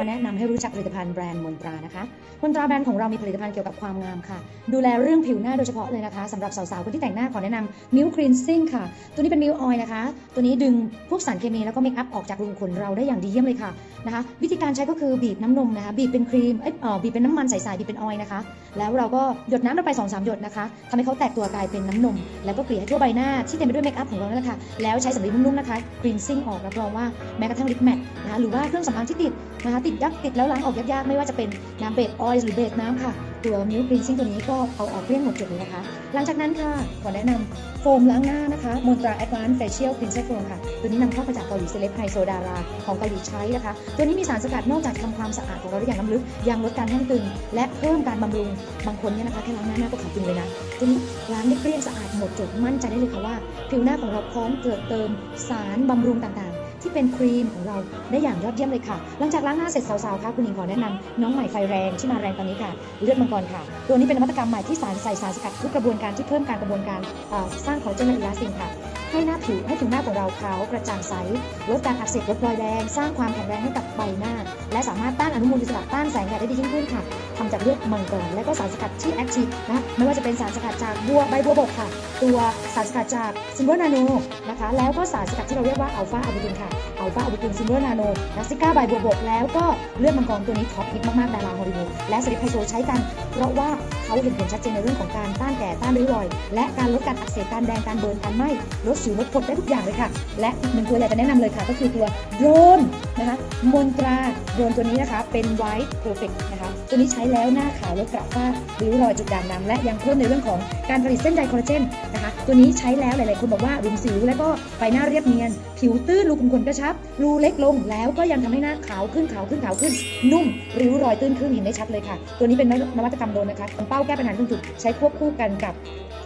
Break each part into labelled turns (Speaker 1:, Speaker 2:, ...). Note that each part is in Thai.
Speaker 1: มาแนะนำให้รู้จักผลิตภัณฑ์แบรนด์มนตรานะคะ มนตราแบรนด์ของเรามีผลิตภัณฑ์เกี่ยวกับความงามค่ะ ดูแลเรื่องผิวหน้าโดยเฉพาะเลยนะคะสำหรับสาวๆคนที่แต่งหน้าขอแนะนำมิลครีนซิ่งค่ะ ตัวนี้เป็นมิลออยนะคะ ตัวนี้ดึงพวกสารเคมีแล้วก็เมคอัพออกจากรูขุมขนเราได้อย่างดีเยี่ยมเลยค่ะนะคะ วิธีการใช้ก็คือบีบน้ำนมนะคะ บีบเป็นครีมเอ้ยเอ่อบีบเป็นน้ำมันใสๆบีบเป็นออยล์นะคะ แล้วเราก็หยดน้ำลงไป2อสหยดนะคะทำให้เขาแตกตัวกลายเป็นน้ำนม แล้วก็เกลี่ยทั่วใบหน้าที่เต็มไปด้วยเมคอัพของเรานั่นแหละค่ะแล้วใช้สำลีนุ่มๆนะคะครีนซิ่งออกรับรองว่าแม้กระทั่งลิปแมทนะคะหรือว่าเครื่องสำอางที่ติดนะคะติดยักติดแล้วล้างออกยากๆ ไม่ว่าจะเป็นน้ำเบสออยล์หรือเบสน้ำค่ะ ตัวมิวครีนซิ่งตัวนี้ก็เอาออกเกลี้ยงหมดจดเลยนะคะ หลังจากนั้นค่ะ ขอแนะนำโฟมล้างหน้านะคะมอนตราแอดวานซ์เฟเชียลคลีนเซอร์โฟมค่ะ ตัวนี้นำเข้ามาจากเกาหลีเซเลบไฮโซดาราของเกาหลีใช้นะคะ ตัวนี้มีสารสกัดนอกจากทำความสะอาดของเราได้อย่างล้ำลึก ยังลดการแห้งตึง และเพิ่มการบำรุง บางคนเนี่ยนะคะแค่ล้างหน้าหน้าก็ขาวตึงเลยนะตัวนี้ล้างได้เกลี้ยงสะอาดหมดจดมั่นใจได้เลยค่ะว่า ผิวหน้าของเราพร้อมเกิดเติมสารบำรุงต่างๆ ที่เป็นครีมของเราได้อย่างยอดเยี่ยมเลยค่ะ หลังจากล้างหน้าเสร็จสาวๆค่ะคุณหญิงขอแนะนำน้องใหม่ไฟแรงที่มาแรงตอนนี้ค่ะ เลือดมังกรค่ะ ตัวนี้เป็นนวัตกรรมใหม่ที่สารใส่สารสกัดทุกกระบวนการที่เพิ่มการกระบวนการสร้างคอลลาเจนและอิลาสตินค่ะให้หน้าผิวให้ผิวหน้าของเราขาวกระจ่างใสลดการอักเสบลดรอยแดงสร้างความแข็งแรงให้กับใบหน้า และสามารถต้านอนุมูลอิสระต้านแสงแดดได้ดียิ่งขึ้นค่ะทำจากเลือดมังกรและก็สารสกัดที่แอคทีฟนะไม่ว่าจะเป็นสารสกัดจากบัวใบบัวบกค่ะ ตัวสารสกัดจากซิมเบนาโนนะคะแล้วก็สารสกัดที่เราเรียกว่าอัลฟาอะบูตินค่ะเอัลฟาอะบูตินซิมเบอร์นาโนนัซิก้าใบบัวบกแล้วก็เลือดมังกรตัวนี้ท็อปฮิตมากๆ ดาราฮอลลีวูดและสลิปไฮโซใช้กัน เพราะว่าเขาเห็นผลชัดเจนในเรื่องของการต้านแก่ต้านริ้วรอย และการลดการอักเสบการแดงการเบิร์นการไหม้ลดสิวลดผดได้ทุกอย่างเลยค่ะ และอีกหนึ่งตัวอยากจะแนะนำเลยค่ะ ก็คือตัวโดรนนะคะมนตราโดรนตัวนี้นะคะเป็น White Perfect นะคะตัวนี้ใช้แล้วหน้าขาวลดกระฝ้าริ้วรอยจุดด่างดำและยังเพิ่มในเรื่องของการผลิตเส้นใยคอลลาเจนนะคะตัวนี้ใช้แล้วหลายๆคนบอกว่ารุมสิวและก็ใบหน้าเรียบเนียน ผิวตื้นรูขุมขนกระชับ รูเล็กลงแล้วก็ยังทำให้หน้าขาวขึ้นขาวขึ้นขาวขึ้น นุ่ม ริ้วรอยตื้นขึ้นเห็นได้ชัดเลยค่ะ ตัวนี้เป็นนวัตกรรมโดนนะคะเป้าแก้ปัญหาทุกจุดใช้ควบคู่กันกับ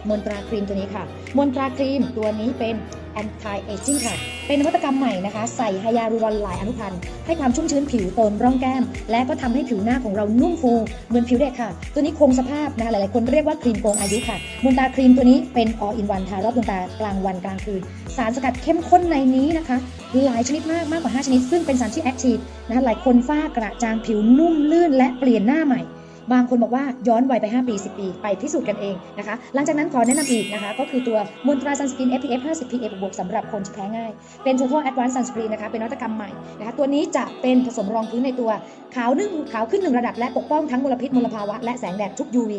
Speaker 1: มนตราครีมตัวนี้ค่ะ มนตราครีมตัวนี้เป็น anti aging ค่ะ เป็นนวัตกรรมใหม่นะคะ ใส่ไฮยาลูรอนหลายอนุพันธ์ ให้ความชุ่มชื้นผิวเติมร่องแก้ม และก็ทำให้ผิวหน้าของเรานุ่มฟู เหมือนผิวเด็กค่ะ ตัวนี้คงสภาพนะคะหลายๆ คนเรียกว่าครีมโกงอายุค่ะ มนตราครีมตัวนี้เป็น all in one ทารอบดวงตากลางวันกลางคืน สารสกัดเข้มข้นในนี้นะคะ หลายชนิดมากมากกว่า 5 ชนิด ซึ่งเป็นสารที่แอคทีฟนะคะหลายคนฝ้ากระจางผิวนุ่มลื่นและเปลี่ยนหน้าใหม่ บางคนบอกว่าย้อนวัยไป 5 ปี 10 ปี ไปพิสูจน์กันเองนะคะ หลังจากนั้นขอแนะนำอีกนะคะ ก็คือตัวมนตราซันสกิน SPF 50 PA บวกๆสำหรับคนที่แพ้ง่าย เป็น Total Advanced Sunscreen นะคะ เป็นนวัตกรรมใหม่นะคะ ตัวนี้จะเป็นผสมรองพื้นในตัว ขาวนึ่งขาวขึ้นหนึ่งระดับและปกป้องทั้งมลพิษมลภาวะและแสงแดดทุก UV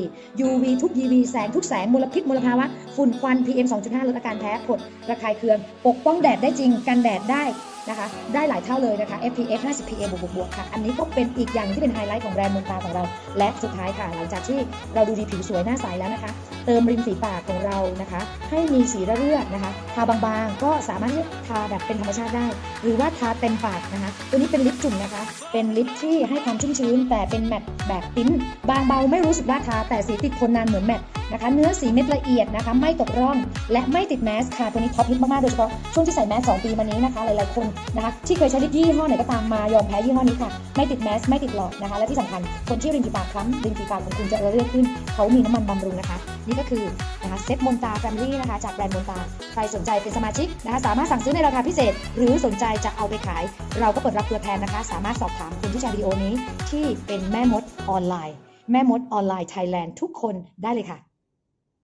Speaker 1: UV ทุก UV แสงทุกแสงมลพิษมลภาวะฝุ่นควัน PM 2.5ลดอาการแพ้ผดระคายเคือง ปกป้องแดดได้จริงกันแดดได้นะคะได้หลายเท่าเลยนะคะ SPF 50 PA บวกๆบวกๆค่ะ อันนี้ก็เป็นอีกอย่างที่เป็นไฮไลท์ของแบรนด์มนตาของเรา และสุดท้ายค่ะ หลังจากที่เราดูดีผิวสวยหน้าใสแล้วนะคะ เติมริมฝีปากของเรานะคะ ให้มีสีระเรื่อนะคะ ทาบางๆ ก็สามารถที่ทาแบบเป็นธรรมชาติได้ หรือว่าทาเต็มปากนะคะ ตัวนี้เป็นลิปจุ่มนะคะ เป็นลิปที่ให้ความชุ่มชื้น แต่เป็นแมตต์แบบปิ้นบางเบาไม่รู้สึกว่าทา แต่สีติดทนนานเหมือนแมตต์นะคะ เนื้อสีเม็ดละเอียดนะคะ ไม่ตกร่อง และไม่ติดแมสค่ะ ตัวนี้ท็อปฮิตมากๆ โดยเฉพาะช่วงที่ใส่แมส2ปีมานี้นะคะ หลายๆคนนะคะ ที่เคยใช้ลิปยี่ห้อไหนก็ตามมายอมแพ้ยี่ห้อนี้ค่ะ ไม่ติดแมส ไม่ติดหลอดนะคะ และที่สำคัญคนที่ริมฝีปากคล้ำริมฝีปากของคุณจะระเรื่อขึ้น เขามีน้ำมันบำรุงนะคะ นี่ก็คือนะคะเซ็ตมนตาแฟมิลี่นะคะจากแบรนด์มนตา ใครสนใจเป็นสมาชิกนะคะสามารถสั่งซื้อในราคาพิเศษ หรือสนใจจะเอาไปขาย เราก็เปิดรับตัวแทนนะคะ สามารถสอบถามคนที่แชร์วิดีโอนี้ที่เป็นแม่มดออนไลน์ แม่มดออนไลน์ไทยแลนด์ทุกคนได้เลยค่ะ